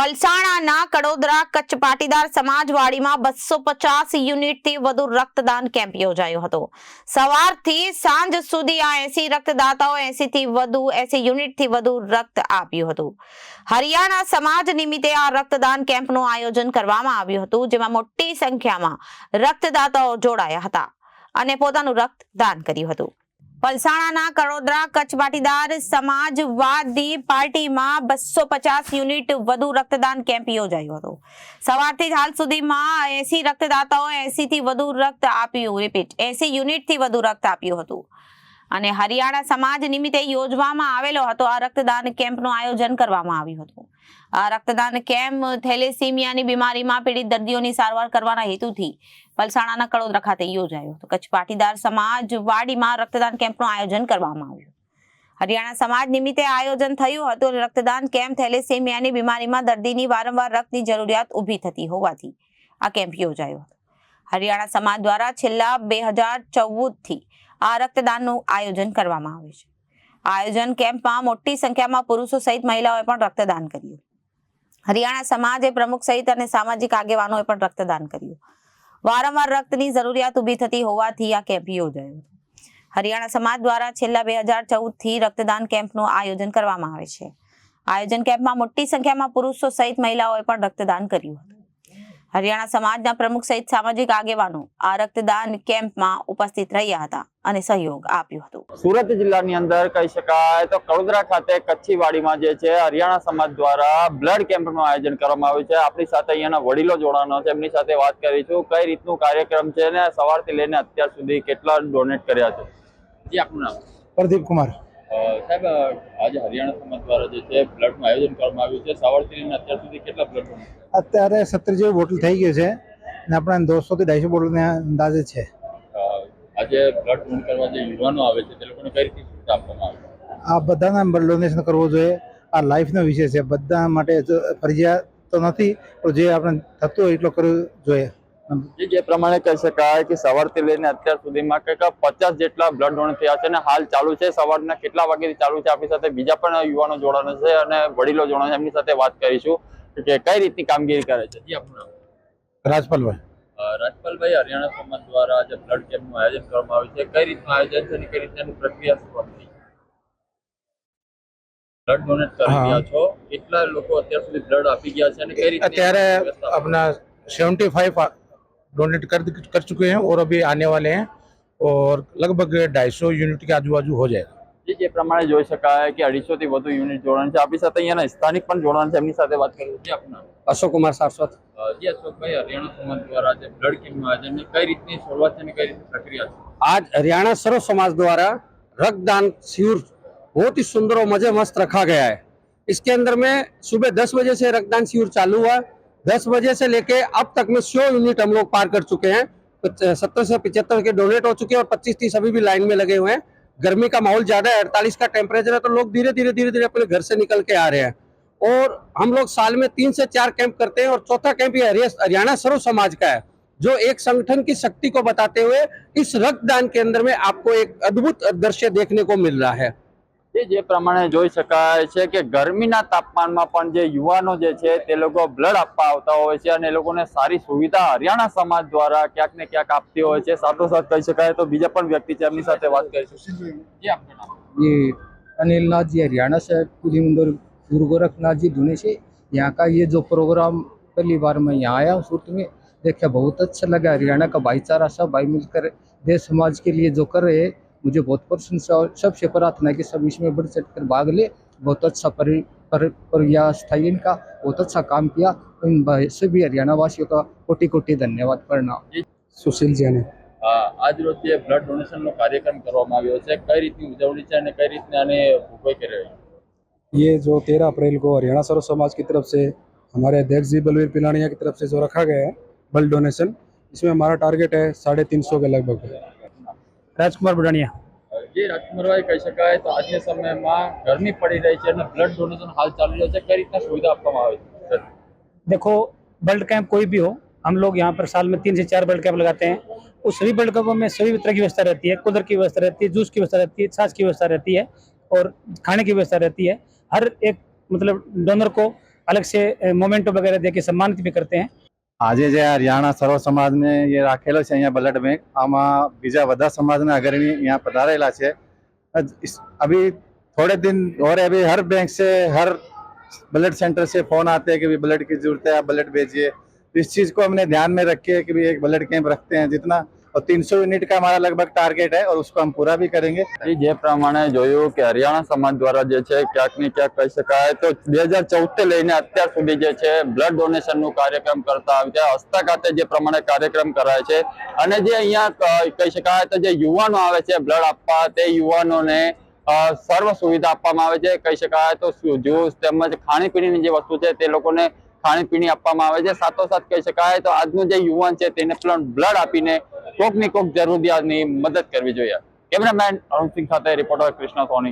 પલસાણાના કડોદરા કચ્છ પાટીદાર સમાજવાડીમાં બસો પચાસ યુનિટથી વધુ રક્તદાન કેમ્પ યોજાયો હતો. સવારથી સાંજ સુધી આ એસી રક્તદાતાઓ એસીથી વધુ, એસી યુનિટથી વધુ રક્ત આપ્યું હતું. હરિયાણા સમાજ નિમિત્તે આ રક્તદાન કેમ્પનું આયોજન કરવામાં આવ્યું હતું, જેમાં મોટી સંખ્યામાં રક્તદાતાઓ જોડાયા હતા અને પોતાનું રક્ત દાન કર્યું હતું. પલસાણાના કડોદરા કચ્છ પાટીદાર સમાજવાદી પાર્ટીમાં બસો પચાસ યુનિટ વધુ રક્તદાન કેમ્પ યોજાયો હતો. સવારથી જ હાલ સુધીમાં એસી રક્તદાતાઓ એસી થી વધુ રક્ત આપ્યું. રિપીટ, એસી યુનિટથી વધુ રક્ત આપ્યું હતું. અને હરિયાણા સમાજ નિમિત્તે યોજવામાં આવેલો હતો. આ રક્તદાન કેમ્પનું આયોજન કરવામાં આવ્યું હતું. આ રક્તદાન કેમ્પ થેલેસીમિયાની બીમારીમાં પીડિત દર્દીઓની સારવાર કરવાના હેતુથી પલસાણાના કડોદરા ખાતે યોજાયો હતો. કચ્છ પાટીદાર સમાજ વાડીમાં રક્તદાન કેમ્પનું આયોજન કરવામાં આવ્યું. હરિયાણા સમાજ નિમિત્તે આયોજન થયું હતું રક્તદાન કેમ્પ થેલેસેમિયાની બીમારીમાં દર્દીની વારંવાર રક્તની જરૂરિયાત ઊભી થતી હોવાથી આ કેમ્પ યોજાયો હતો. હરિયાણા સમાજ દ્વારા છેલ્લા બે હજાર ચૌદથી આ રક્તદાનનું આયોજન કરવામાં આવે છે. આયોજન કેમ્પમાં મોટી સંખ્યામાં પુરુષો સહિત મહિલાઓએ પણ રક્તદાન કર્યું. હરિયાણા સમાજે પ્રમુખ સહિત અને સામાજિક આગેવાનોએ પણ રક્તદાન કર્યું. વારંવાર રક્તની જરૂરિયાત ઊભી થતી હોવાથી આ કેમ્પ યોજાયો. હરિયાણા સમાજ દ્વારા છેલ્લા બે હજારથી રક્તદાન કેમ્પનું આયોજન કરવામાં આવે છે. આયોજન કેમ્પમાં મોટી સંખ્યામાં પુરુષો સહિત મહિલાઓએ પણ રક્તદાન કર્યું હતું. હરિયાણા સમાજના પ્રમુખ સહિત સામાજિક આગેવાનો આ રક્તદાન કેમ્પમાં ઉપસ્થિત રહ્યા હતા અને સહયોગ આપ્યો હતો. સુરત જિલ્લાની અંદર કહી શકાય તો કડોદરા ખાતે કચ્છીવાડીમાં જે છે હરિયાણા સમાજ દ્વારા બ્લડ કેમ્પનું આયોજન કરવામાં આવ્યું છે. આપણી સાથે અહીંયાના વડીલો જોડાનો છે. એમની સાથે વાત કરીશું કઈ રીતનું કાર્યક્રમ છે ને સવારથી લઈને અત્યાર સુધી કેટલા ડોનેટ કર્યા છે? જી આપનું નામ? પ્રદીપ કુમાર. સાહેબ આજે હરિયાણા સમાજ દ્વારા જે છે બ્લડનું આયોજન કરવામાં આવ્યું છે. સવારથી અત્યાર સુધી કેટલા બ્લડ અત્યારે સત્તર જેવી બોટલ થઈ ગઈ છે અને આપણે દોઢસો થી ઢાઈસો બોટલને અંદાજે છે. આજે બ્લડ ડોનેટ કરવા જે યુવાનો આવે છે તે લોકોને કઈ રીતે સુવિધા આપવામાં આવે? આ બધાના ડોનેશન કરવું જોઈએ. આ લાઈફનો વિષય છે. બધા માટે ફરજિયાત તો નથી પણ જે આપણે થતું હોય એટલો કરવું જોઈએ. જે પ્રમાણે કહી શકાય કે સવારથી લઈને અત્યાર સુધીમાં કંઈક પચાસ જેટલા બ્લડ ડોનેટ થયા છે અને હાલ ચાલુ છે. સવારના કેટલા વાગ્યાથી ચાલુ છે આપણી સાથે બીજા પણ યુવાનો જોડાના છે અને વડીલો જોડાના એમની સાથે વાત કરીશું કે કઈ રીતની કામગીરી કરે છે. જી રાજપાલભાઈ. રાજપાલભાઈ હરિયાણા સમાજ દ્વારા આજે બ્લડ કેમ્પનું આયોજન કરવામાં આવ્યું છે. કઈ રીતનું આયોજન છે અને કઈ રીતની પ્રક્રિયા શું બ્લડ ડોનેટ કરી રહ્યા છો. કેટલા લોકો અત્યાર સુધી બ્લડ આપી ગયા છે અને અત્યારે આપણા સેવન્ટી ફાઈવ डोनेट कर कर चुके हैं और अभी आने वाले हैं और लगभग ढाई सौ यूनिट के आजू बाजू हो जाएगा જે જે પ્રમાણે જોઈ શકાય કે અઢીસો થી વધુ યુનિટ જોડાણ છે આપણી સાથે અહીંયાના સ્થાનિક પણ જોડાણ છે એમની સાથે વાત કરીએ છીએ આપનું નામ અશોક કુમાર સારસ્વત અ, જી અશોકભાઈ હરિયાણા સમાજ દ્વારા જે બ્લડ કેમ્પનું આયોજન છે, કઈ રીતની શરૂઆત છે અને કઈ રીતની પ્રક્રિયા છે आज हरियाणा सर्व समाज द्वारा रक्तदान शिविर बहुत ही सुंदर और मजे मस्त रखा गया है इसके अंदर में सुबह दस बजे से रक्तदान शिविर चालू हुआ दस बजे से लेके अब तक में सौ यूनिट हम लोग पार कर चुके हैं। सत्तर से पिछहत्तर के डोनेट हो चुके हैं और पच्चीस तीस अभी भी लाइन में लगे हुए हैं। गर्मी का माहौल ज़्यादा है, अड़तालीस का टेम्परेचर है तो लोग धीरे धीरे धीरे धीरे अपने घर से निकल के आ रहे हैं। और हम लोग साल में तीन से चार कैंप करते हैं और चौथा कैंप ये हरियाणा सर्व समाज का है, जो एक संगठन की शक्ति को बताते हुए इस रक्तदान केंद्र में आपको एक अद्भुत दृश्य देखने को मिल रहा है। જે જે પ્રમાણે જોઈ શકાય છે કે ગરમીના તાપમાનમાં પણ જે યુવાનો જે છે તે લોકો બ્લડ આપવા આવતા હોય છે અને એ લોકોને સારી સુવિધા હરિયાણા સમાજ દ્વારા ક્યાંક ને ક્યાંક આપતી હોય છે સાથોસાથ કહી શકાય તો બીજા પણ વ્યક્તિ છે એમની સાથે વાત કરીશું જી આપનું નામ ये अनिल नाथ जी हरियाणा से कुली मंदिर गुरु गोरखनाथ जी धुने से यहाँ का ये जो प्रोग्राम पहली बार मैं यहाँ आया हूँ सूरत में देखा बहुत अच्छा लगा हरियाणा का भाईचारा सब भाई मिलकर देश समाज के लिए जो कर रहे हैं मुझे बहुत प्रशंसा और सबसे प्रार्थना है कि सब इसमें बढ़ चढ़ कर भाग ले बहुत अच्छा परि पर, प्रयास था इनका बहुत अच्छा काम किया इन भाई सभी हरियाणा वासियों का कोटि कोटि धन्यवाद प्रणाम सुशील जी ने આજ રોજ જે બ્લડ ડોનેશનનો કાર્યક્રમ કરવામાં આવ્યો છે કઈ રીતની ઉજવણી છે અને કઈ રીતને આને ભૂગોઈ કરી રહ્યો ये जो तेरह अप्रैल को हरियाणा सर्व समाज की तरफ से हमारे अध्यक्ष जी बलवीर पिलानिया की तरफ से जो रखा गया है ब्लड डोनेशन इसमें हमारा टारगेट है साढ़े तीन सौ के लगभग राजकुमार बुढ़ानिया જે રાજકુમારભાઈ કહી શકાય તો આજના સમયમાં ગરમી પડી રહી છે અને બ્લડ ડોનેશન હાલ ચાલી રહ્યો છે કઈ રીતના સુવિધા આપવામાં આવે છે देखो ब्लड कैंप कोई भी हो हम लोग यहाँ पर साल में तीन से चार ब्लड कैंप लगाते हैं उस सभी ब्लड कैंपों में सभी तरह की व्यवस्था रहती है कूलर की व्यवस्था रहती है जूस की व्यवस्था रहती है छाछ की व्यवस्था रहती है और खाने की व्यवस्था रहती है हर एक मतलब डोनर को अलग से मोमेंटो वगैरह दे के सम्मानित भी करते हैं આજે જે હરિયાણા સર્વ સમાજને એ રાખેલો છે અહીંયા બ્લડ બેંક આમાં બીજા બધા સમાજના અગ્રણી यहाँ પધારેલા છે અજ- इस- अभी थोड़े दिन हो रहे अभी हर बैंक से हर ब्लड सेंटर से फोन आते हैं कि भाई ब्लड की जरूरत है आप ब्लड भेजिए तो इस चीज़ को हमने ध्यान में रखे कि भाई एक ब्लड कैंप रखते हैं जितना और 300 यूनिट का हमारा लगभग टारगेट है और उसको हम पूरा भी करेंगे એ જે પ્રમાણે જોયું કે હરિયાણા સમાજ દ્વારા જે છે ક્યાંક ને ક્યાંક કહી શકાય તો બે હજાર ચૌદ થી લઈને અત્યાર સુધી જે છે બ્લડ ડોનેશન નું કાર્યક્રમ કરતા આવે છે હસ્તા ખાતે જે પ્રમાણે કાર્યક્રમ કરાય છે અને જે અહીંયા ક- કહી શકાય તો જે યુવાનો આવે છે બ્લડ આપવા તે યુવાનોને અ, સર્વ સુવિધા આપવામાં આવે છે કહી શકાય તો જ્યુસ તેમજ ખાણીપીણીની જે વસ્તુ છે તે લોકોને ખાણીપીણી આપવામાં આવે છે સાથોસાથ કહી શકાય તો આજનું જે યુવાન છે તેને પણ બ્લડ આપીને કોકની કોક જરૂરિયાતની મદદ કરવી જોઈએ. કેમેરામેન અરુણ સિંહ સાથે રિપોર્ટર કૃષ્ણ સોની.